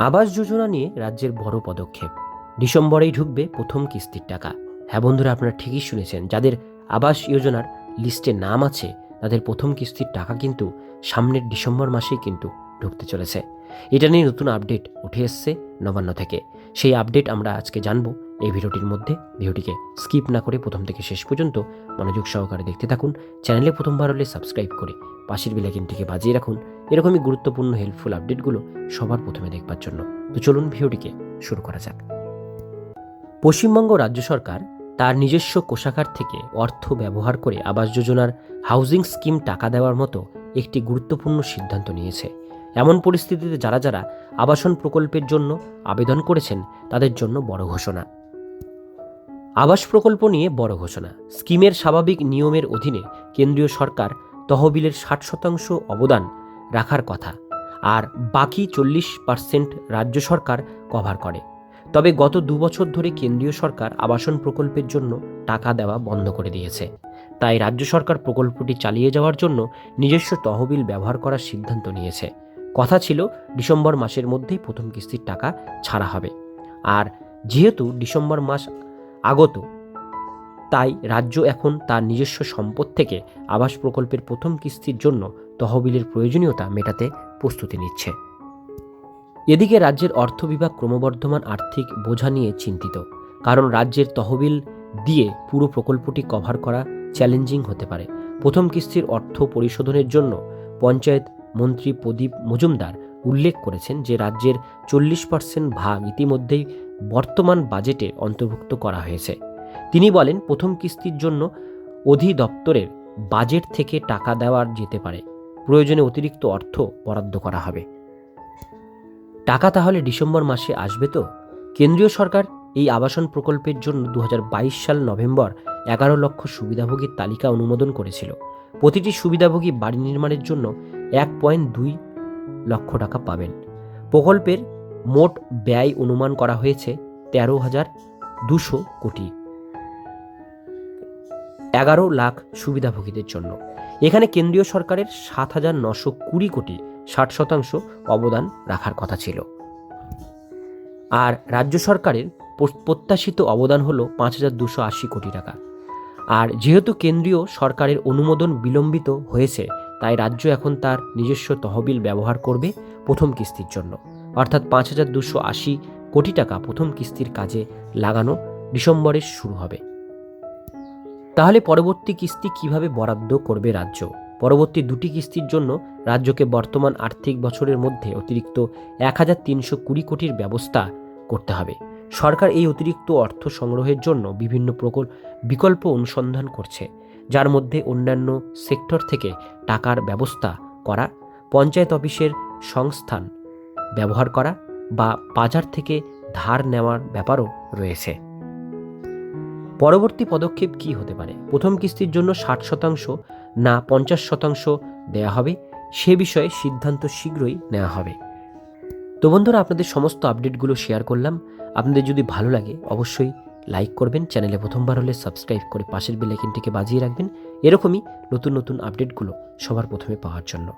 আবাস যোজনা নিয়ে রাজ্যের বড় পদক্ষেপ। ডিসেম্বরেই ঢুকবে প্রথম কিস্তির টাকা। হ্যাঁ বন্ধুরা, আপনারা ঠিকই শুনেছেন, যাদের আবাস যোজনার লিস্টে নাম আছে, তাদের প্রথম কিস্তির টাকা কিন্তু সামনের ডিসেম্বর মাসেই কিন্তু ঢুকতে চলেছে। এটা নিয়ে নতুন আপডেট উঠে এসছে নবান্ন থেকে। সেই আপডেট আমরা আজকে জানব এই ভিডিওটির মধ্যে ভিডিওটিকে স্কিপ না করে প্রথম থেকে শেষ পর্যন্ত মনোযোগ সহকারে দেখতে থাকুন। চ্যানেলে প্রথমবার হলে সাবস্ক্রাইব করে পাশের বেলাইকিনটিকে বাজিয়ে রাখুন। এরকমই গুরুত্বপূর্ণ হেল্পফুল আপডেটগুলো সবার প্রথমে দেখবার জন্য। তো চলুন ভিডিওটিকে শুরু করা যাক। পশ্চিমবঙ্গ রাজ্য সরকার তার নিজস্ব কোষাগার থেকে অর্থ ব্যবহার করে আবাস যোজনার হাউজিং স্কিম টাকা দেওয়ার মতো একটি গুরুত্বপূর্ণ সিদ্ধান্ত নিয়েছে। এমন পরিস্থিতিতে যারা যারা আবাসন প্রকল্পের জন্য আবেদন করেছেন, তাদের জন্য বড় ঘোষণা। আবাস প্রকল্প নিয়ে বড় ঘোষণা। স্কিমের স্বাভাবিক নিয়মের অধীনে কেন্দ্রীয় সরকার তহবিলের ষাট শতাংশ অবদান রাখার কথা আর বাকি চল্লিশ পার্সেন্ট রাজ্য সরকার কভার করে। তবে গত দু বছর ধরে কেন্দ্রীয় সরকার আবাসন প্রকল্পের জন্য টাকা দেওয়া বন্ধ করে দিয়েছে। তাই রাজ্য সরকার প্রকল্পটি চালিয়ে যাওয়ার জন্য নিজস্ব তহবিল ব্যবহার করার সিদ্ধান্ত নিয়েছে। কথা ছিল, ডিসেম্বর মাসের মধ্যেই প্রথম কিস্তির টাকা ছাড়া হবে। আর যেহেতু ডিসেম্বর মাস আগত। তাই রাজ্য এখন তার নিজস্ব সম্পদ থেকে আবাস প্রকল্পের প্রথম কিস্তির জন্য তহবিলের প্রয়োজনীয়তা মেটাতে প্রস্তুতি নিচ্ছে। এদিকে রাজ্যের অর্থ বিভাগ ক্রমবর্ধমান আর্থিক বোঝা নিয়ে চিন্তিত, কারণ রাজ্যের তহবিল দিয়ে পুরো প্রকল্পটি কভার করা চ্যালেঞ্জিং হতে পারে। প্রথম কিস্তির অর্থ পরিশোধনের জন্য পঞ্চায়েত মন্ত্রী প্রদীপ মজুমদার উল্লেখ করেছেন যে রাজ্যের চল্লিশ পার্সেন্ট ভাগ ইতিমধ্যেই বর্তমান বাজেটে অন্তর্ভুক্ত করা হয়েছে। তিনি বলেন, প্রথম কিস্তির জন্য অধিদপ্তরের বাজেট থেকে টাকা দেওয়ার যেতে পারে। প্রয়োজনে অতিরিক্ত অর্থ বরাদ্দ করা হবে। টাকা তাহলে ডিসেম্বর মাসে আসবে তো? কেন্দ্রীয় সরকার এই আবাসন প্রকল্পের জন্য দু হাজার বাইশ সাল নভেম্বর এগারো লক্ষ সুবিধাভোগীর তালিকা অনুমোদন করেছিল। প্রতিটি সুবিধাভোগী বাড়ি নির্মাণের জন্য এক পয়েন্ট দুই লক্ষ টাকা পাবেন। প্রকল্পের মোট ব্যয় অনুমান করা হয়েছে তেরো হাজার দুশো কোটি। এগারো লাখ সুবিধাভোগীদের জন্য। এখানে কেন্দ্রীয় সরকারের সাত হাজার নশো কুড়ি কোটি ষাট শতাংশ অবদান রাখার কথা ছিল। আর রাজ্য সরকারের প্রত্যাশিত অবদান হলো পাঁচ হাজার দুশো আশি কোটি টাকা। আর যেহেতু কেন্দ্রীয় সরকারের অনুমোদন বিলম্বিত হয়েছে, তাই রাজ্য এখন তার নিজস্ব তহবিল ব্যবহার করবে প্রথম কিস্তির জন্য। অর্থাৎ পাঁচ হাজার দুশো আশি কোটি টাকা প্রথম কিস্তির কাজে লাগানো ডিসেম্বরে শুরু হবে। তাহলে পরবর্তী কিস্তি কীভাবে বরাদ্দ করবে রাজ্য? পরবর্তী দুটি কিস্তির জন্য রাজ্যকে বর্তমান আর্থিক বছরের মধ্যে অতিরিক্ত এক হাজার তিনশো কুড়ি কোটির ব্যবস্থা করতে হবে। সরকার এই অতিরিক্ত অর্থ সংগ্রহের জন্য বিভিন্ন প্রকল্প বিকল্প অনুসন্ধান করছে, যার মধ্যে অন্যান্য সেক্টর থেকে টাকার ব্যবস্থা করা, পঞ্চায়েত অফিসের সংস্থান ব্যবহার করা বা বাজার থেকে ধার নেওয়ার ব্যাপারও রয়েছে। পরবর্তী পদক্ষেপ কি হতে পারে? প্রথম কিস্তির জন্য ষাট শতাংশ না পঞ্চাশ শতাংশ দেয়া হবে? সে বিষয়ে সিদ্ধান্ত শীঘ্রই নেওয়া হবে। তো বন্ধুরা, আপনাদের সমস্ত আপডেটগুলো শেয়ার করলাম। আপনাদের যদি ভালো লাগে, অবশ্যই লাইক করবেন, চ্যানেলে প্রথমবার হলে সাবস্ক্রাইব করে পাশের বেলাইকিনটিকে বাজিয়ে রাখবেন। এরকমই নতুন নতুন আপডেটগুলো সবার প্রথমে পাওয়ার জন্য।